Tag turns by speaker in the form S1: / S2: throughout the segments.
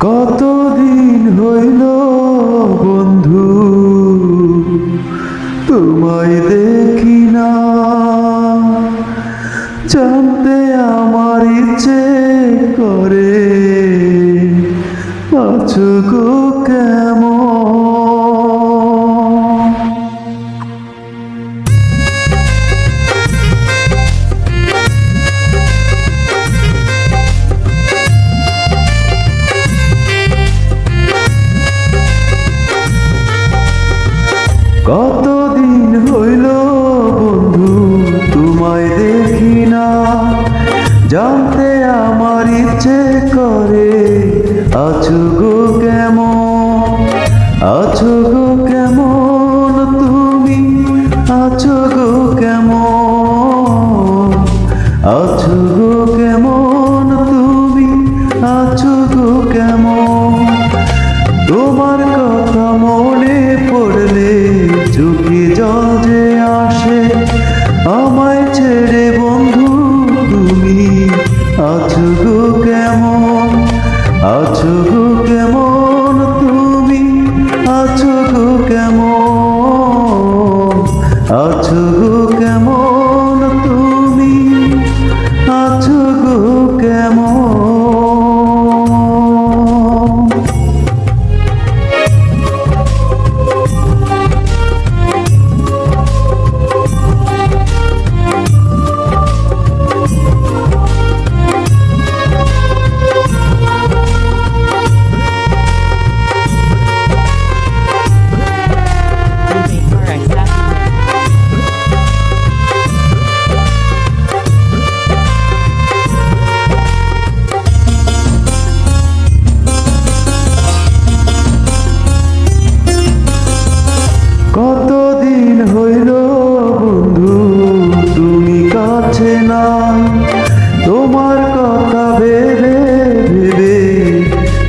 S1: কতদিন হইল বন্ধু তোমায় দেখি না। জানতে আমার ইচ্ছে করে আছো গো কেমন? কতদিন হইল বন্ধু তোমায় দেখি না। জানতে আমার ইচ্ছে করে আছো গো গো কেমন? আছো গো কেমন? তুমি আছো গো কেমন? আছো গো কেমন? কাছে না। তোমার কথা ভেবে ভেবে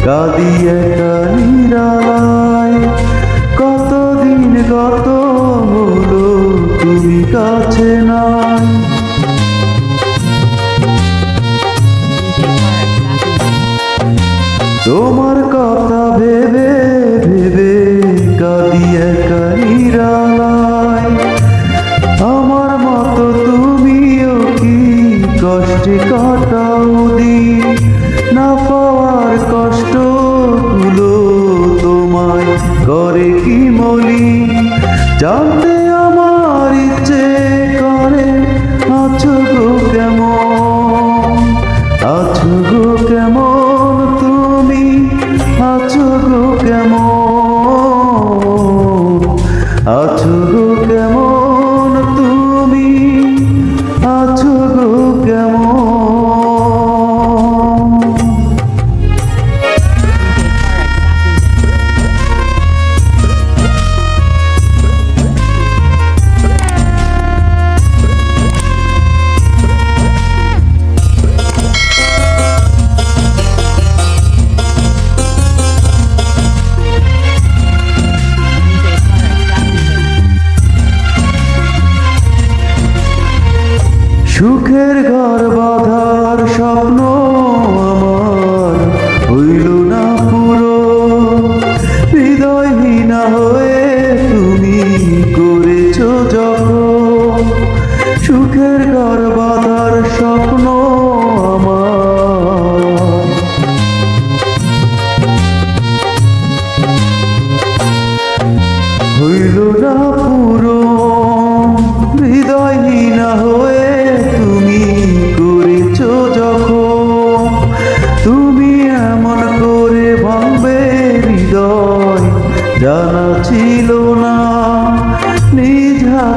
S1: কাঁদি একা নিরালায় কতদিন কত হলো তুমি কাছে নাই তোমার কথা ভেবে কষ্টে কাটাও দিন না পাওয়ার কষ্ট তুলো তোমায়। করে কি মলি জানতে সুখের ঘর বাঁধার স্বপ্ন আমার হইল না পুরো। হৃদয়হীন হয়ে তুমি করেছ যখন সুখের ঘর বাঁধার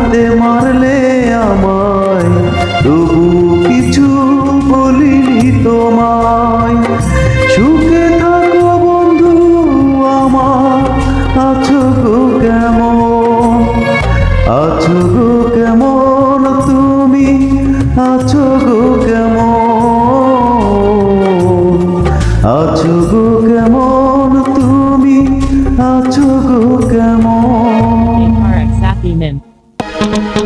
S1: কাঁদে মারলে আমায়, তবু কিছু বলিনি তোমায়। সুখে থাকো বন্ধু আমার, আছো গো কেমন? আছো গো কেমন তুমি? আছো গো কেমন? আছো গো কেমন তুমি? আছো গো কেমন? Amen. thank you.